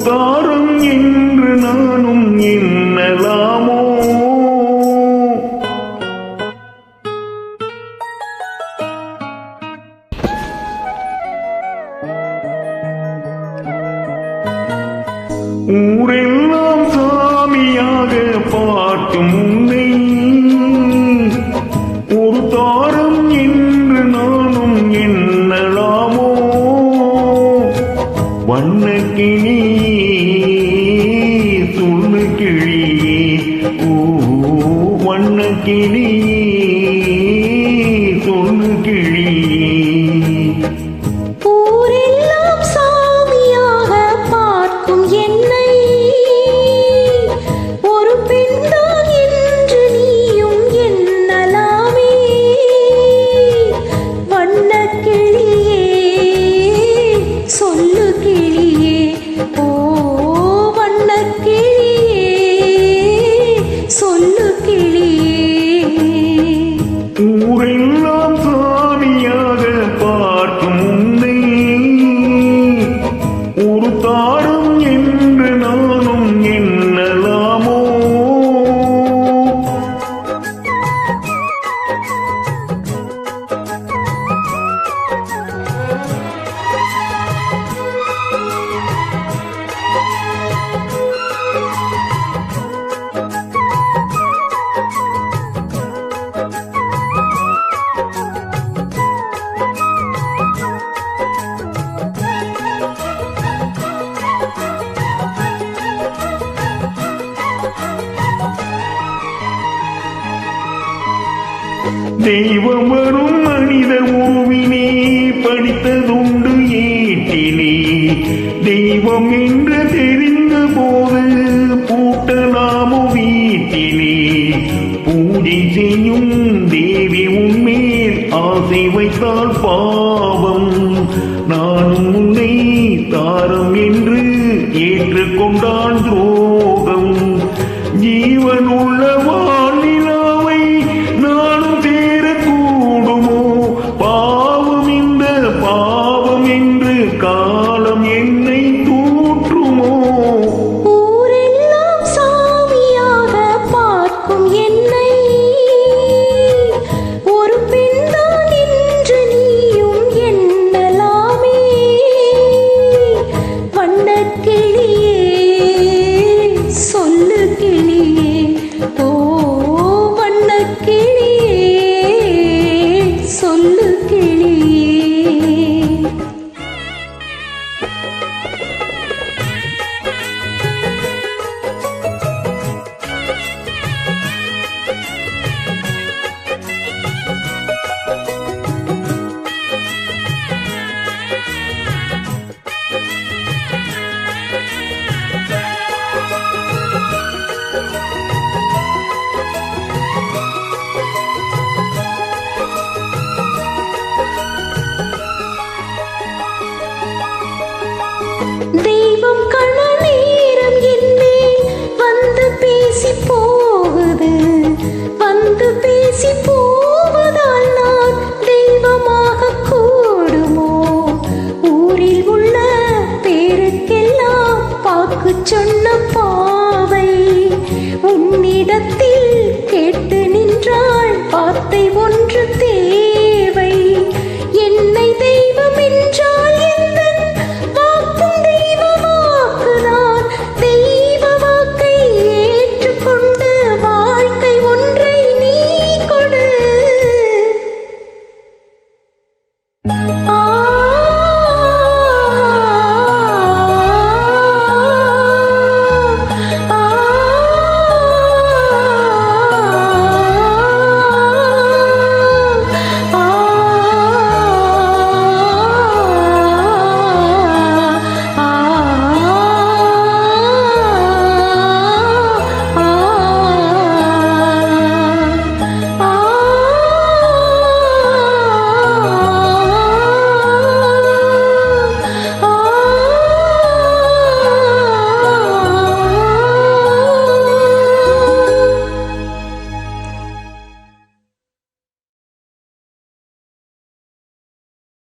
பூத்தாரும் என்று நானும் இன்னலாமோ? ஊரெல்லாம் சாமியாக பாட்டும் உன்னை. ஒரு தாரம் என்று நானும் என்னலாமோ வண்ணக்கினி കിളിയേ தெய்வம் வரும் மனித ஓவினே படித்ததுண்டு ஏட்டிலே தெய்வம் என்று தெரிந்த போது பூட்டலாமோ வீட்டிலே பூஜை செய்யும் தேவி உன்மேல் ஆசை வைத்தால் பாவம். நானும் உன்னை தாரம் என்று ஏற்றுக்கொண்டான் துரோகம் இடத்தில்